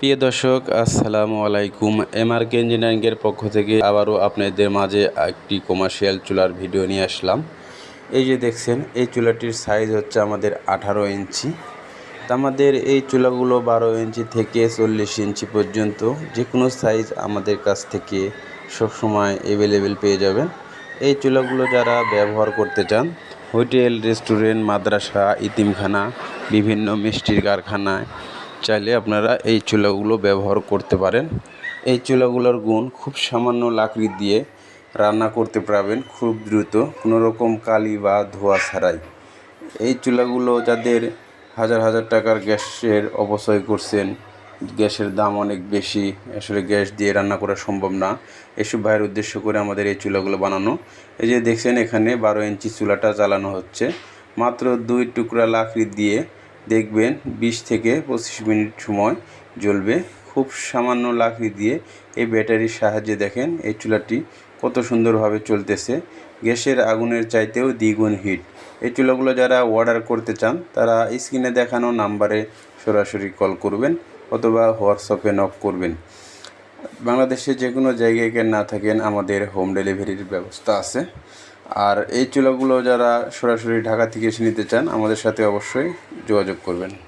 প্রিয় দর্শক, আসসালামু আলাইকুম। এমআরকে ইঞ্জিনিয়ারিংয়ের পক্ষ থেকে আবারও আপনাদের মাঝে একটি কমার্শিয়াল চুলার ভিডিও নিয়ে আসলাম। এই যে দেখছেন, এই চুলাটির সাইজ হচ্ছে আমাদের আঠারো ইঞ্চি। তা আমাদের এই চুলাগুলো বারো ইঞ্চি থেকে চল্লিশ ইঞ্চি পর্যন্ত যে কোনো সাইজ আমাদের কাছ থেকে সবসময় অ্যাভেলেবেল পেয়ে যাবেন। এই চুলাগুলো যারা ব্যবহার করতে চান হোটেল রেস্টুরেন্ট মাদ্রাসা, ইতিমখানা, বিভিন্ন মিষ্টির কারখানায় চাইলে আপনারা এই চুলাগুলো ব্যবহার করতে পারেন। এই চুলাগুলোর গুণ খুব সামান্য লাকড়ি দিয়ে রান্না করতে পারবেন খুব দ্রুত, কোনো রকম কালি বা ধোয়া ছাড়াই। এই চুলাগুলো যাদের হাজার হাজার টাকার গ্যাসের অপচয় করছেন, গ্যাসের দাম অনেক বেশি, আসলে গ্যাস দিয়ে রান্না করা সম্ভব না, এসব ভাইয়ের উদ্দেশ্য করে আমাদের এই চুলাগুলো বানানো। এই যে দেখছেন এখানে বারো ইঞ্চি চুলাটা চালানো হচ্ছে। মাত্র দুই টুকরা লাকড়ি দিয়ে দেখবেন বিশ থেকে পঁচিশ মিনিট সময় জ্বলবে। খুব সামান্য লাকড়ি দিয়ে এই ব্যাটারির সাহায্যে দেখেন এই চুলাটি কত সুন্দরভাবে চলতেছে। গ্যাসের আগুনের চাইতেও দ্বিগুণ হিট। এই চুলাগুলো যারা অর্ডার করতে চান, তারা স্ক্রিনে দেখানো নাম্বারে সরাসরি কল করবেন অথবা হোয়াটসঅ্যাপে নক করবেন। বাংলাদেশে যে কোনো জায়গায় না থাকেন, আমাদের হোম ডেলিভারির ব্যবস্থা আছে। আর এই চুলাগুলো যারা সরাসরি ঢাকা থেকে এসে নিতে চান, আমাদের সাথে অবশ্যই যোগাযোগ করবেন।